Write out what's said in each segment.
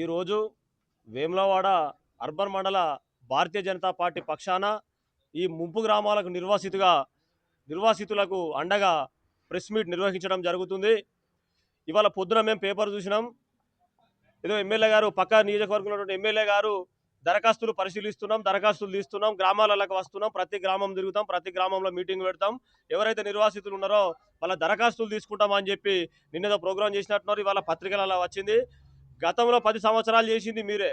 ఈరోజు వేములవాడ అర్బన్ మండల భారతీయ జనతా పార్టీ పక్షాన ఈ ముంపు గ్రామాలకు నిర్వాసితుగా నిర్వాసితులకు అండగా ప్రెస్ మీట్ నిర్వహించడం జరుగుతుంది. ఇవాళ పొద్దున మేము పేపర్ చూసినాం. ఏదో ఎమ్మెల్యే గారు పక్క నియోజకవర్గంలో ఉన్నటువంటి ఎమ్మెల్యే గారు దరఖాస్తులు పరిశీలిస్తున్నాం దరఖాస్తులు తీస్తున్నాం గ్రామాలకు వస్తున్నాం ప్రతి గ్రామం తిరుగుతాం ప్రతి గ్రామంలో మీటింగ్ పెడతాం. ఎవరైతే నిర్వాసితులు ఉన్నారో వాళ్ళ దరఖాస్తులు తీసుకుంటామని అని చెప్పి నిన్నదో ప్రోగ్రాం చేసినట్టున్నారు. ఇవాళ పత్రికలలో వచ్చింది. గతంలో పది సంవత్సరాలు చేసింది మీరే.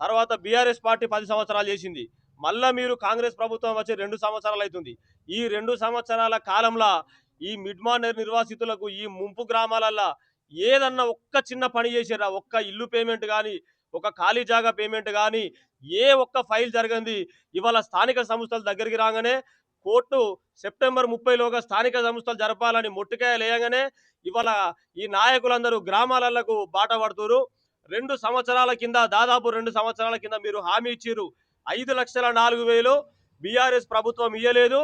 తర్వాత బీఆర్ఎస్ పార్టీ పది సంవత్సరాలు చేసింది. మళ్ళా మీరు కాంగ్రెస్ ప్రభుత్వం వచ్చి రెండు సంవత్సరాలు అవుతుంది. ఈ రెండు సంవత్సరాల కాలంలో ఈ మిడ్మానర్ నిర్వాసితులకు ఈ ముంపు గ్రామాలల్లో ఏదన్నా ఒక్క చిన్న పని చేసారా ఒక్క ఇల్లు పేమెంట్ కానీ ఒక ఖాళీ జాగా పేమెంట్ కానీ ఏ ఒక్క ఫైల్ జరిగింది? ఇవాళ స్థానిక సంస్థల దగ్గరికి రాగానే కోర్టు సెప్టెంబర్ ముప్పైలోగా స్థానిక సంస్థలు జరపాలని మొట్టికాయలు వేయగానే ఇవాళ ఈ నాయకులందరూ గ్రామాలకు బాట పడుతురు రెండు సంవత్సరాల కింద దాదాపు రెండు సంవత్సరాల కింద మీరు హామీ ఇచ్చారు ఐదు లక్షల నాలుగు వేలు బీఆర్ఎస్ ప్రభుత్వం ఇయ్యలేదు.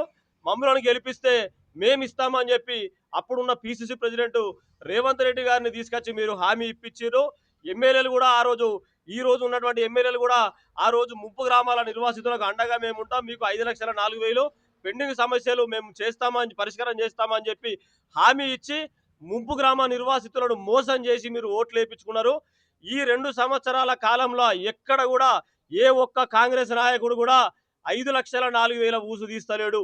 మమ్మల్ని గెలిపిస్తే మేము ఇస్తామని చెప్పి అప్పుడున్న పిసిసి ప్రెసిడెంట్ రేవంత్ రెడ్డి గారిని తీసుకొచ్చి మీరు హామీ ఇప్పించారు ఎమ్మెల్యేలు కూడా ఆ రోజు ఈ రోజు ఉన్నటువంటి ఎమ్మెల్యేలు కూడా ఆ రోజు ముప్పు గ్రామాల నిర్వాసితులకు అండగా మేము ఉంటాం. మీకు ఐదు లక్షల నాలుగు వేలు పెండింగ్ సమస్యలు మేము చేస్తామని పరిష్కారం చేస్తామని చెప్పి హామీ ఇచ్చి ముంపు గ్రామ నిర్వాసితులను మోసం చేసి మీరు ఓట్లు వేయించుకున్నారు ఈ రెండు సంవత్సరాల కాలంలో ఎక్కడ కూడా ఏ ఒక్క కాంగ్రెస్ నాయకుడు కూడా ఐదు లక్షల నాలుగు వేల ఊసు తీస్తలేడు.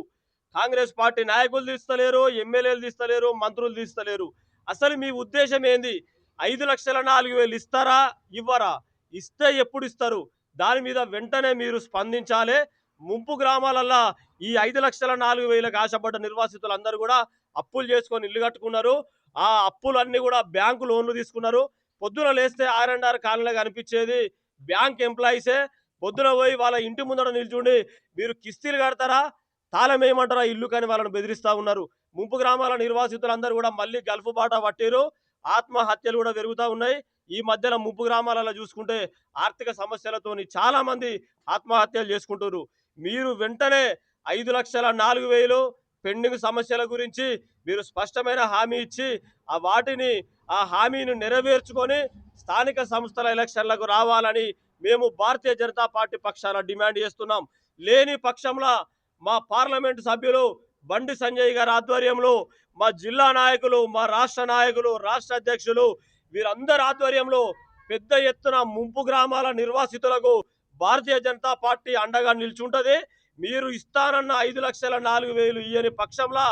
కాంగ్రెస్ పార్టీ నాయకులు తీస్తలేరు ఎమ్మెల్యేలు తీస్తలేరు మంత్రులు తీస్తలేరు. అసలు మీ ఉద్దేశం ఏంది? ఐదు లక్షల నాలుగు వేలు ఇస్తారా ఇవ్వరా? ఇస్తే ఎప్పుడు ఇస్తారు? దాని మీద వెంటనే మీరు స్పందించాలి. ముంపు గ్రామాలల్లో ఈ ఐదు లక్షల నాలుగు వేలకు ఆశపడ్డ నిర్వాసితులు అందరూ కూడా అప్పులు చేసుకొని ఇల్లు కట్టుకున్నారు. ఆ అప్పులన్నీ కూడా బ్యాంకు లోన్లు తీసుకున్నారు. పొద్దున లేస్తే ఆర్ఎన్ఆర్ కాలనీలో కనిపించేది బ్యాంక్ ఎంప్లాయీసే పొద్దున పోయి వాళ్ళ ఇంటి ముందర నిల్చుండి మీరు కిస్తీలు కడతారా? తాళం వేయమంటారా ఇల్లు కానీ వాళ్ళని బెదిరిస్తూ ఉన్నారు. ముంపు గ్రామాల నిర్వాసితులందరూ కూడా మళ్ళీ గల్ఫ్ బాట పట్టిరు ఆత్మహత్యలు కూడా పెరుగుతూ ఉన్నాయి. ఈ మధ్యన ముంపు గ్రామాలలో చూసుకుంటే ఆర్థిక సమస్యలతోని చాలామంది ఆత్మహత్యలు చేసుకుంటున్నారు మీరు వెంటనే ఐదు లక్షల నాలుగు వేలు పెండింగ్ సమస్యల గురించి మీరు స్పష్టమైన హామీ ఇచ్చి ఆ వాటిని ఆ హామీని నెరవేర్చుకొని స్థానిక సంస్థల ఎలక్షన్లకు రావాలని మేము భారతీయ జనతా పార్టీ పక్షాన డిమాండ్ చేస్తున్నాం. లేని పక్షంలో మా పార్లమెంటు సభ్యులు బండి సంజయ్ గారి ఆధ్వర్యంలో మా జిల్లా నాయకులు మా రాష్ట్ర నాయకులు రాష్ట్ర అధ్యక్షులు వీరందరి ఆధ్వర్యంలో పెద్ద ఎత్తున ముంపు గ్రామాల నిర్వాసితులకు భారతీయ జనతా పార్టీ అండగా నిల్చుంటది. మీరు ఇస్తానన్న ఐదు లక్షల నాలుగు వేలు ఇయ్యని పక్షంలో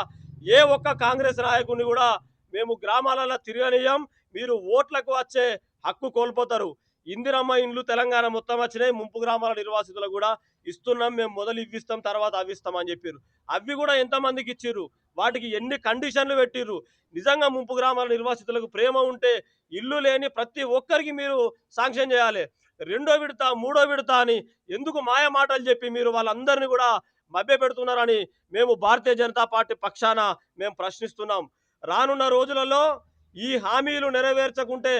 ఏ ఒక్క కాంగ్రెస్ నాయకుడిని కూడా మేము గ్రామాలలో తిరగనీయం. మీరు ఓట్లకు వచ్చే హక్కు కోల్పోతారు. ఇందిరమ్మ ఇండ్లు తెలంగాణ మొత్తం వచ్చినాయి. ముంపు గ్రామాల నిర్వాసితులకు కూడా ఇస్తున్నాం. మేము మొదలు ఇవ్విస్తాం తర్వాత అవిస్తాం అని చెప్పారు. అవి కూడా ఎంతమందికి ఇచ్చిర్రు? వాటికి ఎన్ని కండిషన్లు పెట్టిర్రు? నిజంగా ముంపు గ్రామాల నిర్వాసితులకు ప్రేమ ఉంటే ఇల్లు లేని ప్రతి ఒక్కరికి మీరు శాంక్షన్ చేయాలి. రెండో విడత మూడో విడత అని ఎందుకు మాయ మాటలు చెప్పి మీరు వాళ్ళందరినీ కూడా మభ్య పెడుతున్నారని మేము భారతీయ జనతా పార్టీ పక్షాన మేము ప్రశ్నిస్తున్నాం. రానున్న రోజులలో ఈ హామీలు నెరవేర్చకుంటే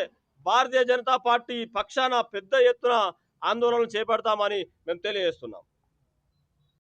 భారతీయ జనతా పార్టీ పక్షాన పెద్ద ఎత్తున ఆందోళనలు చేపడతామని మేము తెలియజేస్తున్నాం.